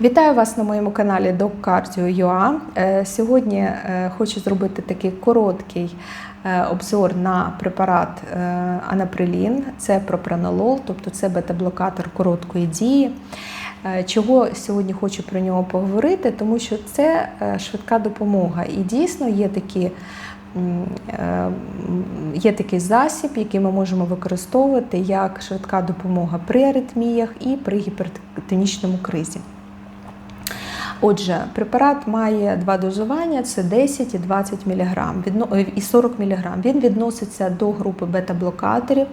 Вітаю вас на моєму каналі DocCardio.ua. Е, Сьогодні е, хочу зробити такий короткий е, обзор на препарат Анаприлін. Це пропранолол, тобто це бета-блокатор короткої дії. Чого сьогодні хочу про нього поговорити, тому що це швидка допомога. І дійсно є такі. Є такий засіб, який ми можемо використовувати як швидка допомога при аритміях і при гіпертонічному кризі. Отже, препарат має два дозування: це 10 і 20 мг і 40 мг. Він відноситься до групи бета-блокаторів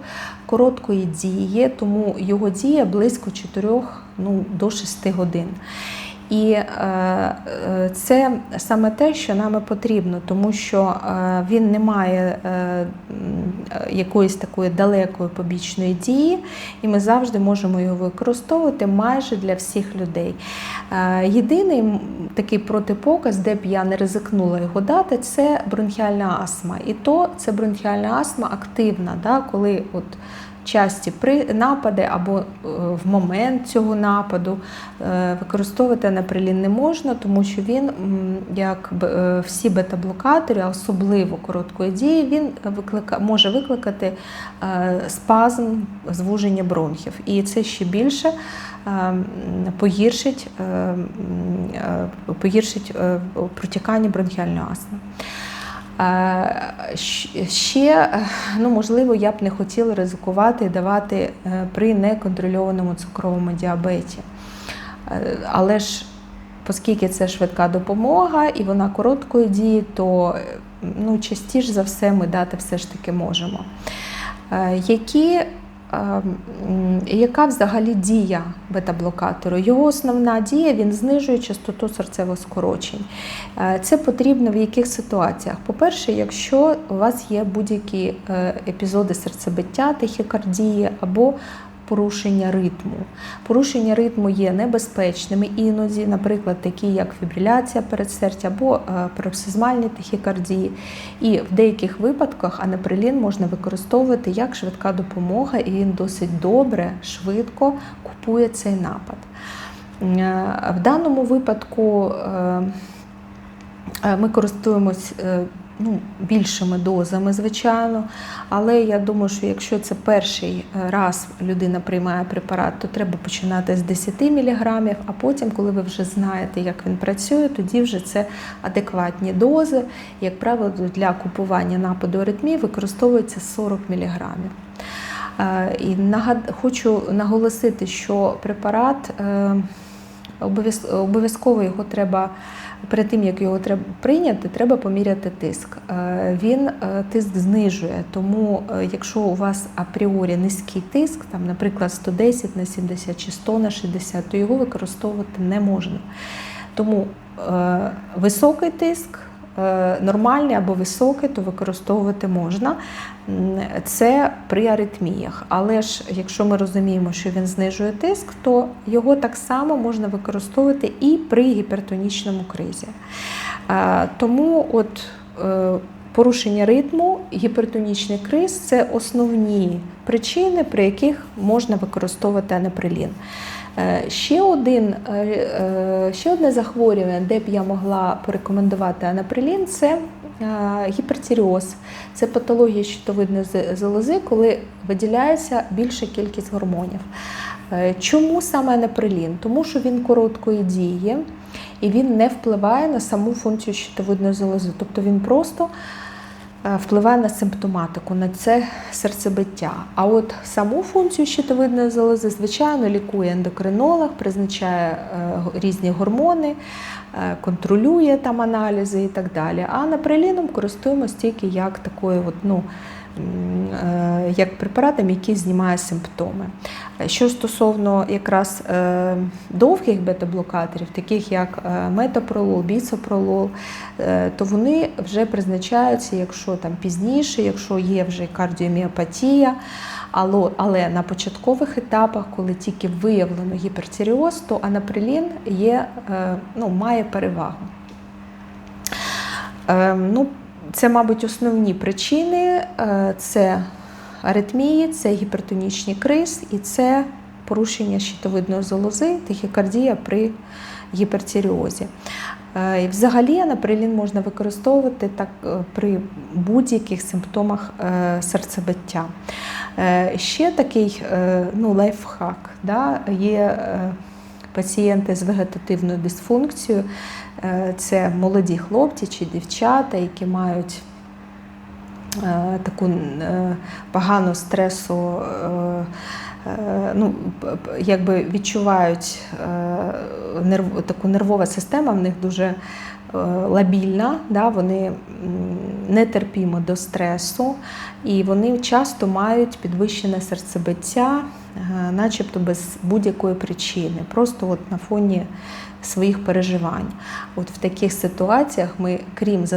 короткої дії, тому його дія близько 4 ну, до 6 годин. І е, е, це саме те, що нам потрібно, тому що е, він не має якоїсь такої далекої побічної дії, і ми завжди можемо його використовувати майже для всіх людей. Єдиний такий протипоказ, де б я не ризикнула його дати, це бронхіальна астма. І то це бронхіальна астма активна, да, коли от часті напади або е, в момент цього нападу е, використовувати анаприлін не можна, тому що він, як е, всі бета-блокатори, особливо короткої дії, він виклика, може викликати спазм, звуження бронхів. І це ще більше погіршить, погіршить протікання бронхіальної астми. Е, Ще, е, ну, можливо, я б не хотіла ризикувати давати е, при неконтрольованому цукровому діабеті. Але ж, оскільки це швидка допомога і вона короткої дії, то ну, частіше за все ми дати все ж таки можемо. Які яка взагалі дія бета-блокатору? Його основна дія він знижує частоту серцевих скорочень. Е, Це потрібно в яких ситуаціях? По-перше, якщо у вас є будь-які е, епізоди серцебиття, тахікардії або порушення ритму. Порушення ритму є небезпечними іноді, наприклад, такі як фібриляція передсердя або е, пароксизмальні тахікардії. І в деяких випадках анаприлін можна використовувати як швидка допомога, і він досить добре, швидко купує цей напад. Е, В даному випадку е, Е, Ми користуємось е, ну, більшими дозами, звичайно. Але я думаю, що якщо це перший е, раз людина приймає препарат, то треба починати з 10 мг, а потім, коли ви вже знаєте, як він працює, тоді вже це адекватні дози. Як правило, для купування нападу аритмії використовується 40 мг. Е, І хочу наголосити, що препарат е, обов'яз- обов'язково його треба. Перед тим як його треба прийняти, треба поміряти тиск. Е, Він е, тиск знижує, тому е, якщо у вас апріорі низький тиск, там, наприклад, 110 на 70 чи 100 на 60, то його використовувати не можна. Тому високий тиск, нормальний або високий, то використовувати можна. Це при аритміях. Але ж якщо ми розуміємо, що він знижує тиск, то його так само можна використовувати і при гіпертонічному кризі. Е, Тому от е, порушення ритму, гіпертонічний криз це основні причини, при яких можна використовувати анаприлін. Е, Ще, один, е, е, ще одне захворювання, де б я могла порекомендувати анаприлін, це е. Це патологія щитовидної залози, коли виділяється більша кількість гормонів. Чому саме анаприлін? Тому що він короткої дії і він не впливає на саму функцію щитовидної залози. Тобто він просто впливає на симптоматику, на це серцебиття. А от саму функцію щитовидної залози, звичайно, лікує ендокринолог, призначає е, різні гормони, е, контролює там аналізи і так далі. А наприліном користуємось тільки як такою, от, ну, е, як препаратом, який знімає симптоми. Е, Що стосовно якраз е, довгих бета-блокаторів, таких як е, метопролол, біцопролол, е, то вони вже призначаються, якщо там пізніше, якщо є вже кардіоміопатія, але, на початкових етапах, коли тільки виявлено гіпертиріоз, то анаприлін є, е, ну, має перевагу. Е, ну, це, мабуть, основні причини: Е, це аритмії, це гіпертонічний криз і це порушення щитовидної залози, тахікардія при гіпертиріозі. Е, і Взагалі анаприлін можна використовувати так е, при будь-яких симптомах серцебиття. Ще такий ну, лайфхак. Да? Є пацієнти з вегетативною дисфункцією, Е, це молоді хлопці чи дівчата, які мають е, таку е, погану стресу. Ну, якби відчувають таку нервова система в них дуже лабільна, да, вони нетерпімо до стресу, і вони часто мають підвищене серцебиття, е, начебто без будь-якої причини, просто от на фоні своїх переживань. От в таких ситуаціях ми, крім е,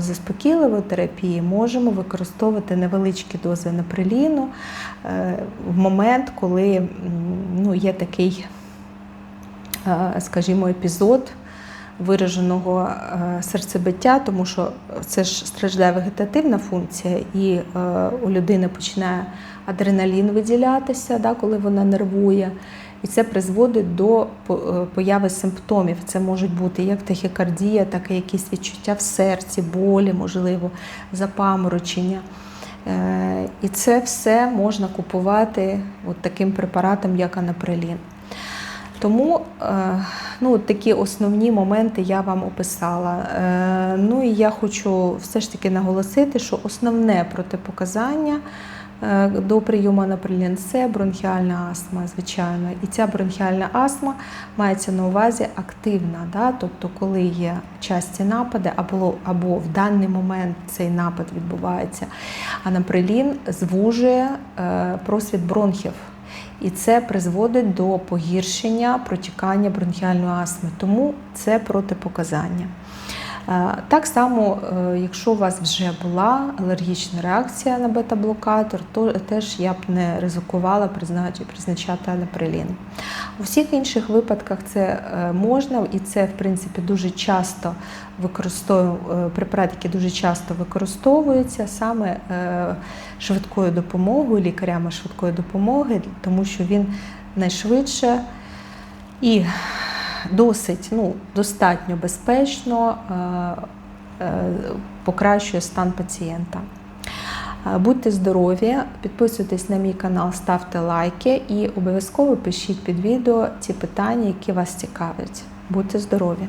заспокійливої терапії, можемо використовувати невеличкі дози наприліну е, в момент, коли ну, є такий, е, скажімо, епізод вираженого е, серцебиття, тому що це ж страждає вегетативна функція, і е, у людини починає адреналін виділятися, да, коли вона нервує. І це призводить до е, появи симптомів. Це можуть бути як тахікардія, так і якісь відчуття в серці, болі, можливо, запаморочення. І це все можна купувати от таким препаратом, як анаприлін. Тому е, ну, такі основні моменти я вам описала. Е, Ну і я хочу все ж таки наголосити, що основне протипоказання е, до прийому анаприлін – це бронхіальна астма, звичайно. І ця бронхіальна астма мається на увазі активна, да? тобто коли є часті напади, або, або в даний момент цей напад відбувається, анаприлін звужує просвіт бронхів. І це призводить до погіршення протікання бронхіальної астми, тому це протипоказання. Е, Так само, е, якщо у вас вже була алергічна реакція на бета-блокатор, то теж я б не ризикувала признач- призначати анаприлін. У всіх інших випадках це е, можна, і це, в принципі, дуже часто використовує препарат, який дуже часто використовується саме е, швидкою допомогою, лікарями швидкої допомоги, тому що він найшвидше і досить ну, достатньо безпечно е, е, покращує стан пацієнта. Е, Будьте здорові, підписуйтесь на мій канал, ставте лайки і обов'язково пишіть під відео ті питання, які вас цікавлять. Будьте здорові!